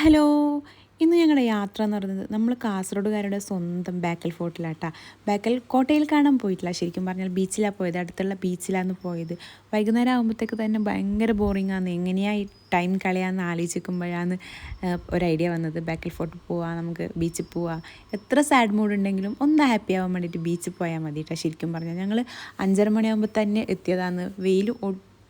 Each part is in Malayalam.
ഹലോ. ഇന്ന് ഞങ്ങളുടെ യാത്ര എന്ന് പറയുന്നത് നമ്മൾ കാസർഗോഡുകാരുടെ സ്വന്തം ബാക്കൽ ഫോർട്ടിലാട്ടാ. ബാക്കൽ കോട്ടയിൽ കാണാൻ പോയിട്ടില്ല. ശരിക്കും പറഞ്ഞാൽ ബീച്ചിലാണ് പോയത്. അടുത്തുള്ള ബീച്ചിലാണ് പോയത്. വൈകുന്നേരം ആകുമ്പോഴത്തേക്ക് തന്നെ ഭയങ്കര ബോറിംഗ് ആണ് എങ്ങനെയായി ടൈം കളയാന്ന് ആലോചിക്കുമ്പോഴാണ് ഒരു ഐഡിയ വന്നത്. ബാക്കൽ ഫോർട്ട് പോവാം നമുക്ക് ബീച്ചിൽ പോവാം. എത്ര സാഡ് മൂഡ് ഉണ്ടെങ്കിലും ഒന്ന് ഹാപ്പി ആവാൻ വേണ്ടിയിട്ട് ബീച്ചിൽ പോയാൽ മതി കേട്ടോ ശരിക്കും പറഞ്ഞാൽ. ഞങ്ങൾ അഞ്ചര മണിയാകുമ്പോൾ തന്നെ എത്തിയതാണ് വെയിൽ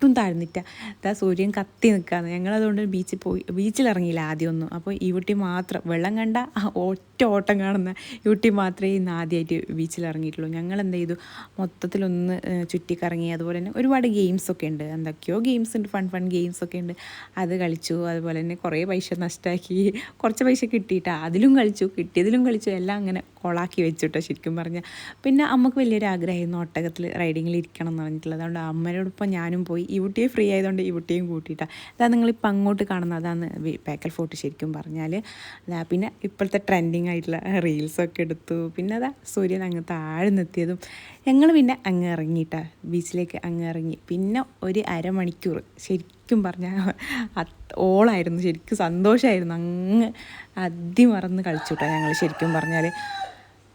ഒട്ടും താഴ്ന്നിട്ട ഇതാ സൂര്യൻ കത്തി നിൽക്കുകയാണ് ഞങ്ങളതുകൊണ്ട് ബീച്ചിൽ പോയി ബീച്ചിൽ ഇറങ്ങിയില്ല ആദ്യമൊന്നും. അപ്പോൾ ഈ കുട്ടി മാത്രം വെള്ളം കണ്ട ഒറ്റ ഓട്ടം കാണുന്ന ഈ കുട്ടി മാത്രമേ ഇന്ന് ആദ്യമായിട്ട് ബീച്ചിൽ ഇറങ്ങിയിട്ടുള്ളൂ ഞങ്ങൾ എന്ത് ചെയ്തു മൊത്തത്തിലൊന്ന് ചുറ്റിക്കറങ്ങി. അതുപോലെ തന്നെ ഒരുപാട് ഗെയിംസൊക്കെ ഉണ്ട്. എന്തൊക്കെയോ ഗെയിംസ് ഉണ്ട്. ഫൺ ഫൺ ഗെയിംസ് ഒക്കെ ഉണ്ട്. അത് കളിച്ചു. അതുപോലെ തന്നെ കുറേ പൈസ നഷ്ടമാക്കി കുറച്ച് പൈസ കിട്ടിയിട്ട് അതിലും കളിച്ചു കിട്ടിയതിലും കളിച്ചു. എല്ലാം അങ്ങനെ കൊളാക്കി വെച്ചിട്ടോ ശരിക്കും പറഞ്ഞാൽ പിന്നെ അമ്മയ്ക്ക് വലിയൊരു ആഗ്രഹമായിരുന്നു ഒട്ടകത്തിൽ റൈഡിങ്ങിൽ ഇരിക്കണം എന്ന് പറഞ്ഞിട്ടുള്ളത്. അതുകൊണ്ട് അമ്മയോടൊപ്പം ഞാനും പോയി. ഈ കുട്ടിയെ ഫ്രീ ആയതുകൊണ്ട് ഈ കുട്ടിയും കൂട്ടിയിട്ടാണ് അതാ നിങ്ങളിപ്പോൾ അങ്ങോട്ട് കാണുന്നത്. അതാണ് പേക്കൽ ഫോർട്ട് ശരിക്കും പറഞ്ഞാൽ. അതാ പിന്നെ ഇപ്പോഴത്തെ ട്രെൻഡിങ് ആയിട്ടുള്ള റീൽസൊക്കെ എടുത്തു. പിന്നെ അതാ സൂര്യൻ അങ്ങ് താഴ്ന്നെത്തിയതും ഞങ്ങൾ പിന്നെ അങ്ങ് ഇറങ്ങിയിട്ടാണ് ബീച്ചിലേക്ക് അങ്ങ് ഇറങ്ങി. പിന്നെ ഒരു അരമണിക്കൂർ ശരിക്കും പറഞ്ഞാൽ ഓളായിരുന്നു ശരിക്കും സന്തോഷമായിരുന്നു അങ്ങ് അതിമറന്ന് കളിച്ചുട്ടാ ഞങ്ങൾ ശരിക്കും പറഞ്ഞാൽ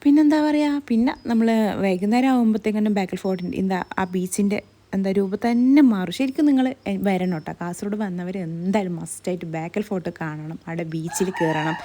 പിന്നെന്താ പറയുക പിന്നെ നമ്മൾ വൈകുന്നേരം ആകുമ്പോഴത്തേക്കും ബാക്കൽ ഫോർട്ടിന്റെ എന്താ ആ ബീച്ചിന്റെ എന്താ രൂപം തന്നെ മാറും. ശരിക്കും നിങ്ങൾ വരണം കേട്ടോ കാസർഗോഡ് വന്നവർ എന്തായാലും മസ്റ്റായിട്ട് ബാക്കൽ ഫോർട്ട് കാണണം. അവിടെ ബീച്ചിൽ കയറണം